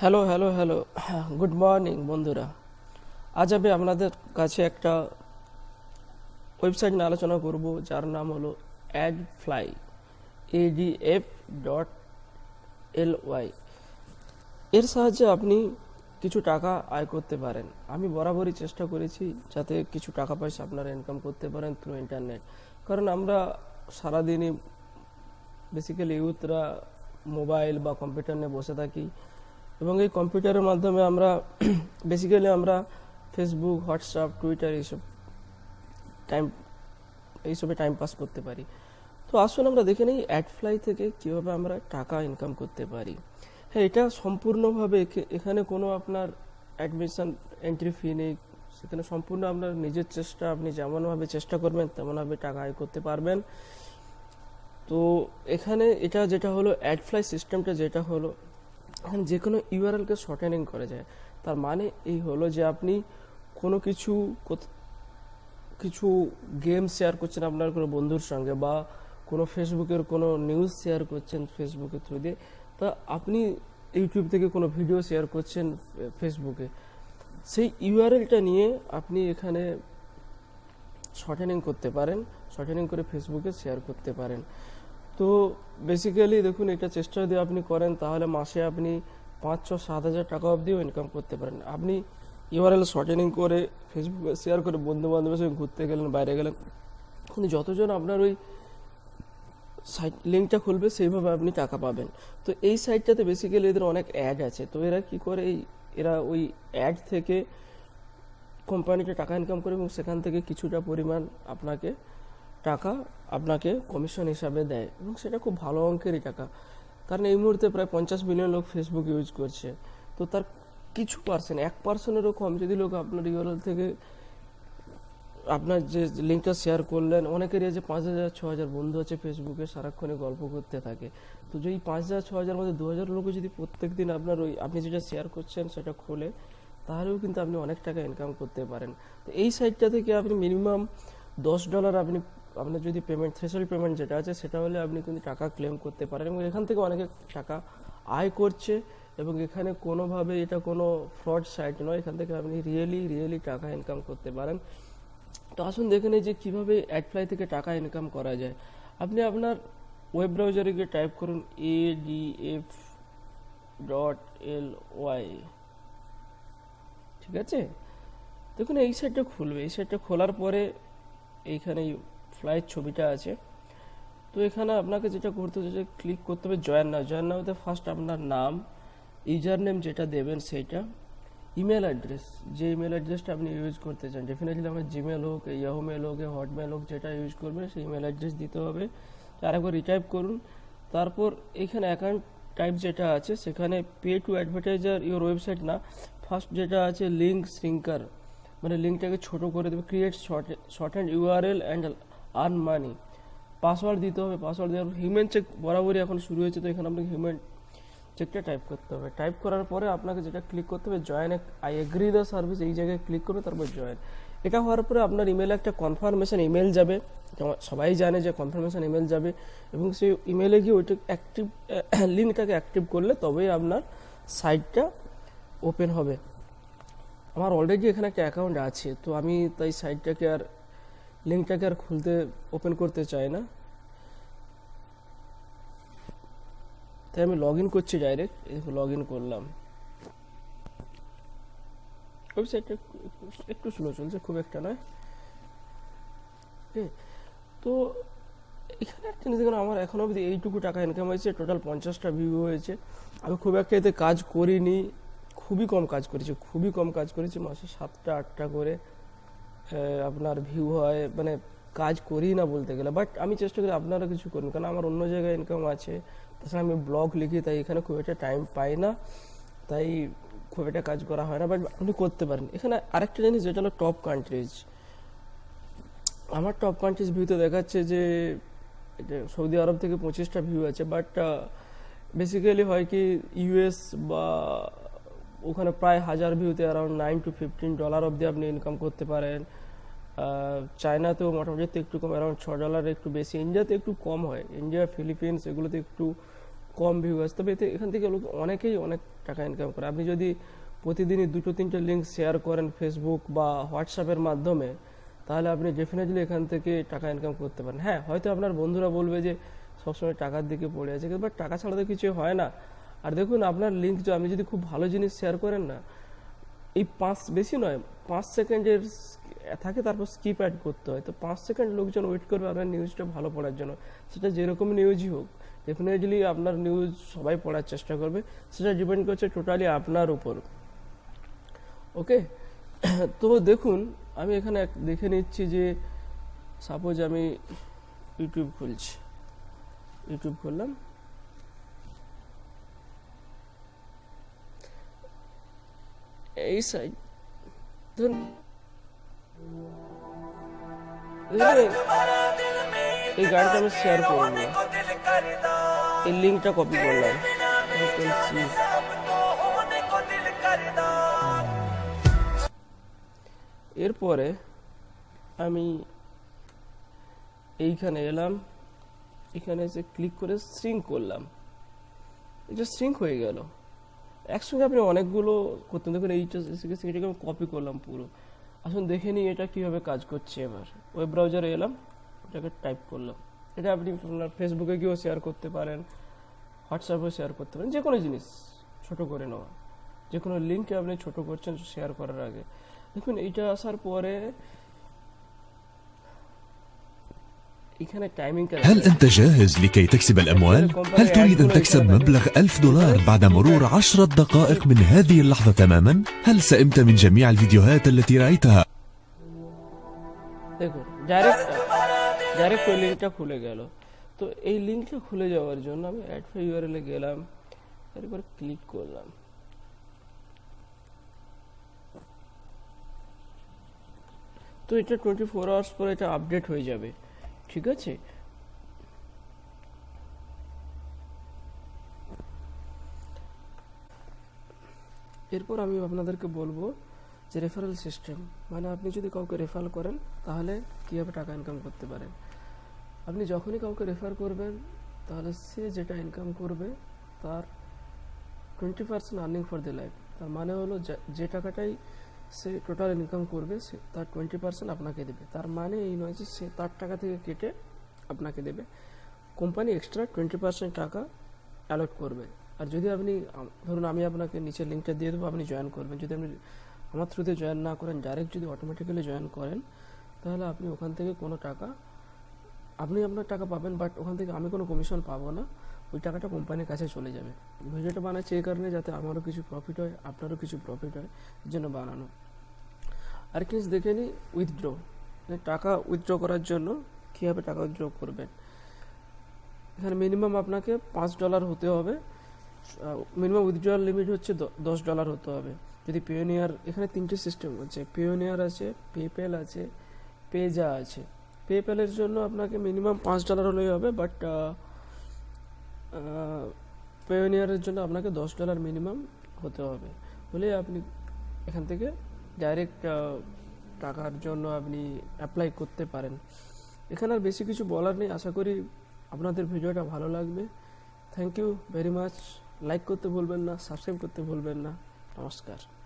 Hello hello hello good morning বন্ধুরা। আজ আমি আপনাদের কাছে একটা ওয়েবসাইট নিয়ে আলোচনা করব, যার নাম হলো adfly ADF dot L Y এর সাহায্যে আপনি কিছু টাকা আয় করতে পারেন। আমি বরাবরই চেষ্টা করেছি যাতে কিছু টাকা পয়সা আপনারা ইনকাম করতে পারেন থ্রু ইন্টারনেট কারণ আমরা সারাদিনই বেসিক্যালি ইউথরা মোবাইল বা কম্পিউটার নিয়ে বসে থাকি। এবং এই কম্পিউটারের মাধ্যমে আমরা বেসিক্যালি আমরা ফেসবুক হোয়াটসঅ্যাপ টুইটার এইসব টাইম এইসবে টাইম পাস করতে পারি। তো আসুন আমরা দেখে নিই অ্যাডফ্লাই থেকে কীভাবে আমরা টাকা ইনকাম করতে পারি। হ্যাঁ এটা সম্পূর্ণভাবে এখে- এখানে কোনো আপনার অ্যাডমিশন এন্ট্রি ফি নেই। সেখানে সম্পূর্ণ আপনার নিজের চেষ্টা, আপনি যেমনভাবে চেষ্টা করবেন, তেমনভাবে টাকা আয় করতে পারবেন। তো এখানে এটা যেটা হলো অ্যাডফ্লাই সিস্টেমটা যেটা হলো যে কোনো ইউআরএলকে শর্টেনিং করা যায়। তার মানে এই হলো যে আপনি কোনো কিছু কিছু গেম শেয়ার করছেন আপনার কোনো বন্ধুর সঙ্গে বা কোনো ফেসবুকের কোনো নিউজ শেয়ার করছেন ফেসবুকের থ্রু দিয়ে, তা আপনি ইউটিউব থেকে কোনো ভিডিও শেয়ার করছেন ফেসবুকে সেই ইউআরএলটা নিয়ে আপনি এখানে শর্টেনিং করতে পারেন শর্টেনিং করে ফেসবুকে শেয়ার করতে পারেন। তো বেসিক্যালি দেখুন, এটা চেষ্টা যদি আপনি করেন, তাহলে মাসে আপনি পাঁচ ছ সাত হাজার টাকা অবধিও ইনকাম করতে পারেন। আপনি ইউআরএল শর্টেনিং করে ফেসবুকে শেয়ার করে বন্ধু বান্ধবের সঙ্গে ঘুরতে গেলেন, বাইরে গেলেন কিন্তু যতজন আপনার ওই সাইট লিঙ্কটা খুলবে, সেইভাবে আপনি টাকা পাবেন। তো এই সাইটটাতে বেসিক্যালি এদের অনেক অ্যাড আছে। তো এরা কি করে, এই এরা ওই অ্যাড থেকে কোম্পানিতে টাকা ইনকাম করে এবং সেখান থেকে কিছুটা পরিমাণ আপনাকে টাকা আপনাকে কমিশন হিসাবে দেয় এবং সেটা খুব ভালো অঙ্কেরই টাকা। কারণ এই মুহূর্তে প্রায় পঞ্চাশ মিলিয়ন লোক ফেসবুক ইউজ করছে। তো তার কিছু পার্সেন্ট এক পার্সেন্টেরও কম যদি লোক আপনার ইউরল থেকে আপনার যে লিঙ্কটা শেয়ার করলেন অনেকেরই আছে পাঁচ হাজার, ছ হাজার বন্ধু আছে ফেসবুকে সারাক্ষণে গল্প করতে থাকে। তো যদি পাঁচ হাজার, ছ হাজার মধ্যে দু হাজার লোক যদি প্রত্যেক দিন আপনার ওই আপনি যেটা শেয়ার করছেন সেটা খোলে, তাহলেও কিন্তু আপনি অনেক টাকা ইনকাম করতে পারেন। তো এই সাইটটা থেকে আপনি মিনিমাম দশ ডলার আপনি আপনার যদি পেমেন্ট থ্রেশল পেমেন্ট যেটা আছে, সেটা হলে আপনি কিন্তু টাকা ক্লেম করতে পারেন এবং এখান থেকে অনেকে টাকা আয় করছে এবং এখানে কোনোভাবে এটা কোনো ফ্রড সাইট নয়। এখান থেকে আপনি রিয়েলি রিয়েলি টাকা ইনকাম করতে পারেন। তো আসুন দেখে নিই যে কীভাবে অ্যাডফ্লাই থেকে টাকা ইনকাম করা যায়। আপনি আপনার ওয়েব ব্রাউজারে গিয়ে টাইপ করুন A D F dot L Y ঠিক আছে? দেখুন, এই সাইটটা খুলবে। এই সাইটটা খোলার পরে এইখানে ফ্লাইট ছবিটা আছে। তো এখানে আপনাকে যেটা করতে হচ্ছে ক্লিক করতে হবে জয়েন নাও জয়েন নাওতে ফার্স্ট আপনার নাম ইউজার নেম যেটা দেবেন সেইটা ইমেল অ্যাড্রেস যে ইমেল অ্যাড্রেসটা আপনি ইউজ করতে চান ডেফিনেটলি আমার জিমেল হোক ইয়াহু মেল হোক হটমেল হোক, যেটা ইউজ করবেন, সেই ইমেল অ্যাড্রেস দিতে হবে। আরেকবার রিটাইপ করুন। তারপর এখানে অ্যাকাউন্ট টাইপ যেটা আছে, সেখানে pay to advertiser your website না ফার্স্ট যেটা আছে লিঙ্ক সিঙ্কার মানে লিঙ্কটাকে ছোট করে দেবে create short short and URL and earn money password দিতে হবে পাসওয়ার্ড দেওয়ার হিউম্যান চেক বরাবরই এখন শুরু হয়েছে, তো এখানে আপনাকে হিউম্যান চেকটা টাইপ করতে হবে। টাইপ করার পরে আপনাকে যেটা ক্লিক করতে হবে join I agree the service এই জায়গায় ক্লিক করবে, তারপর জয়েন এটা হওয়ার পরে আপনার ইমেলে একটা কনফার্মেশন ইমেল যাবে সবাই জানে যে কনফার্মেশন ইমেল যাবে, এবং সেই ইমেলে গিয়ে ওইটা অ্যাক্টিভ লিঙ্কটাকে অ্যাক্টিভ করলে তবেই আপনার সাইটটা ওপেন হবে। আমার অলরেডি এখানে একটা অ্যাকাউন্ট আছে, তো আমি তাই সাইটটাকে আর লিঙ্কটাকে আর খুলতে ওপেন করতে চাই না। তাই আমি লগ ইন করছি ডাইরেক্ট লগ ইন করলাম। ওয়েবসাইটটা একটু স্লো চলছে, খুব একটা নয়। তো এখানে একটা জিনিস দেখুন, আমার এখনও অবধি এইটুকু টাকা ইনকাম হয়েছে টোটাল পঞ্চাশটা ভিউ হয়েছে। আমি খুব একটা এতে কাজ করিনি, খুবই কম কাজ করেছি, খুবই কম কাজ করেছি, মাসে সাতটা, আটটা করে। আপনার ভিউ হয় মানে কাজ করি না বলতে গেলে বাট আমি চেষ্টা করি আপনারা কিছু করুন, কারণ আমার অন্য জায়গায় ইনকাম আছে, তাছাড়া আমি ব্লগ লিখি, তাই এখানে খুব একটা টাইম পাই না, তাই খুব একটা কাজ করা হয় না বাট আপনি করতে পারেন। এখানে আরেকটা জিনিস, যেটা হলো টপ কান্ট্রিজ আমার টপ কান্ট্রিজ ভিউতে দেখাচ্ছে যে সৌদি আরব থেকে পঁচিশটা ভিউ আছে বাট বেসিক্যালি হয় কি ইউএস বা ওখানে প্রায় হাজার ভিউতে around nine to fifteen dollar অবধি আপনি ইনকাম করতে পারেন। চায়নাতেও মোটামুটি একটু কম অ্যারাউন্ড ছ ডলার একটু বেশি। ইন্ডিয়াতে একটু কম হয়। ইন্ডিয়া, ফিলিপিন্স এগুলোতে একটু কম ভিউ আসে। তবে এতে, এখান থেকে লোক অনেকেই অনেক টাকা ইনকাম করে। আপনি যদি প্রতিদিনই দুটো, তিনটে লিঙ্ক শেয়ার করেন ফেসবুক বা হোয়াটসঅ্যাপের মাধ্যমে, তাহলে আপনি ডেফিনেটলি এখান থেকে টাকা ইনকাম করতে পারেন। হ্যাঁ হয়তো আপনার বন্ধুরা বলবে যে সবসময় টাকার দিকে পড়ে আছে, কিন্তু বাট টাকা ছাড়া তো কিছু হয় না। আর দেখুন, আপনার লিঙ্ক আপনি যদি খুব ভালো জিনিস শেয়ার করেন না, এই পাঁচ, বেশি নয়, পাঁচ সেকেন্ডের থাকে তারপর স্কিপ অ্যাড করতে হয়। তো পাঁচ সেকেন্ড লোকজন ওয়েট করবে আপনার নিউজটা ভালো পড়ার জন্য। সেটা যেরকম নিউজই হোক ডেফিনেটলি আপনার নিউজ সবাই পড়ার চেষ্টা করবে। সেটা ডিপেন্ড করছে টোটালি আপনার উপর। ওকে তো দেখুন, আমি এখানে দেখে নিচ্ছি যে সাপোজ আমি ইউটিউব খুলছি। ইউটিউব খুললাম। এই সাইড ধরুন দেখলেন? এই গানটা আমি শেয়ার করব এই লিঙ্কটা কপি করলাম। এরপরে আমি এইখানে এলাম এখানে এসে ক্লিক করে সিঙ্ক করলাম এটা সিঙ্ক হয়ে গেল একসঙ্গে আপনি অনেকগুলো করতেন দেখুন গেছে এটাকে আমি কপি করলাম পুরো। আসুন দেখে নিই এটা কীভাবে কাজ করছে এবার। ওয়েব ব্রাউজারে এলাম এটাকে টাইপ করলাম। এটা আপনি আপনার ফেসবুকে গিয়েও শেয়ার করতে পারেন হোয়াটসঅ্যাপেও শেয়ার করতে পারেন যে কোনো জিনিস ছোট করে নেওয়া। যে কোনো লিঙ্কে আপনি ছোট করছেন শেয়ার করার আগে। দেখুন, এইটা আসার পরে هل أنت جاهز لكي تكسب الأموال؟ هل تريد أن تكسب مبلغ ألف دولار بعد مرور عشرة دقائق من هذه اللحظة تماما؟ هل سئمت من جميع الفيديوهات التي رأيتها؟ দেখুন ডাইরেক্ট ডাইরেক্ট ওই লিঙ্কটা খুলে গেল তো এই লিঙ্কটা খুলে যাওয়ার জন্য আমি অ্যাড ফর ইউআরএলে গেলাম এরপর ক্লিক করলাম তো এটা টোয়েন্টি ফোর আওয়ার্স পরে এটা আপডেট হয়ে যাবে ঠিক আছে? এরপর আমি আপনাদেরকে বলব যে রেফারেল সিস্টেম মানে আপনি যদি কাউকে রেফার করেন, তাহলে কীভাবে টাকা ইনকাম করতে পারেন? আপনি যখনই কাউকে রেফার করবেন, তাহলে সে যেটা ইনকাম করবে, তার twenty percent earning for the life তার মানে হলো যে টাকাটাই সে টোটাল ইনকাম করবে, সে তার টোয়েন্টি পার্সেন্ট আপনাকে দেবে। তার মানে এই নয় যে সে তার টাকা থেকে কেটে আপনাকে দেবে। কোম্পানি এক্সট্রা টোয়েন্টি পার্সেন্ট টাকা অ্যালট করবে। আর যদি আপনি, ধরুন আমি আপনাকে নিচে লিঙ্কটা দিয়ে দেবো, আপনি জয়েন করবেন। যদি আপনি আমার থ্রুতে জয়েন না করেন ডাইরেক্ট যদি অটোমেটিক্যালি জয়েন করেন, তাহলে আপনি ওখান থেকে কোনো টাকা, আপনি আপনার টাকা পাবেন বাট ওখান থেকে আমি কোনো কমিশন পাবো না। ওই টাকাটা কোম্পানির কাছে চলে যাবে। ভিডিওটা বানাচ্ছি এই কারণে যাতে আমারও কিছু প্রফিট হয়, আপনারও কিছু প্রফিট হয়, এর জন্য বানানো। আর কি দেখে নিই উইথড্র মানে টাকা উইথড্র করার জন্য কীভাবে টাকা উইথড্র করবেন? এখানে মিনিমাম আপনাকে পাঁচ ডলার হতে হবে। মিনিমাম উইথড্রয়াল লিমিট হচ্ছে দশ ডলার হতে হবে। যদি পিওনিয়ার এখানে তিনটে সিস্টেম আছে। পিওনিয়ার আছে পেপ্যাল আছে পেজা আছে। পেপ্যালের জন্য আপনাকে মিনিমাম পাঁচ ডলার হলেই হবে বাট পেওনিয়ারের জন্য আপনাকে দশ ডলার মিনিমাম হতে হবে। হলে আপনি এখান থেকে ডাইরেক্ট টাকার জন্য আপনি অ্যাপ্লাই করতে পারেন। এখানে আর বেশি কিছু বলার নেই। আশা করি আপনাদের ভিডিওটা ভালো লাগবে। Thank you very much like করতে ভুলবেন না সাবস্ক্রাইব করতে ভুলবেন না। নমস্কার।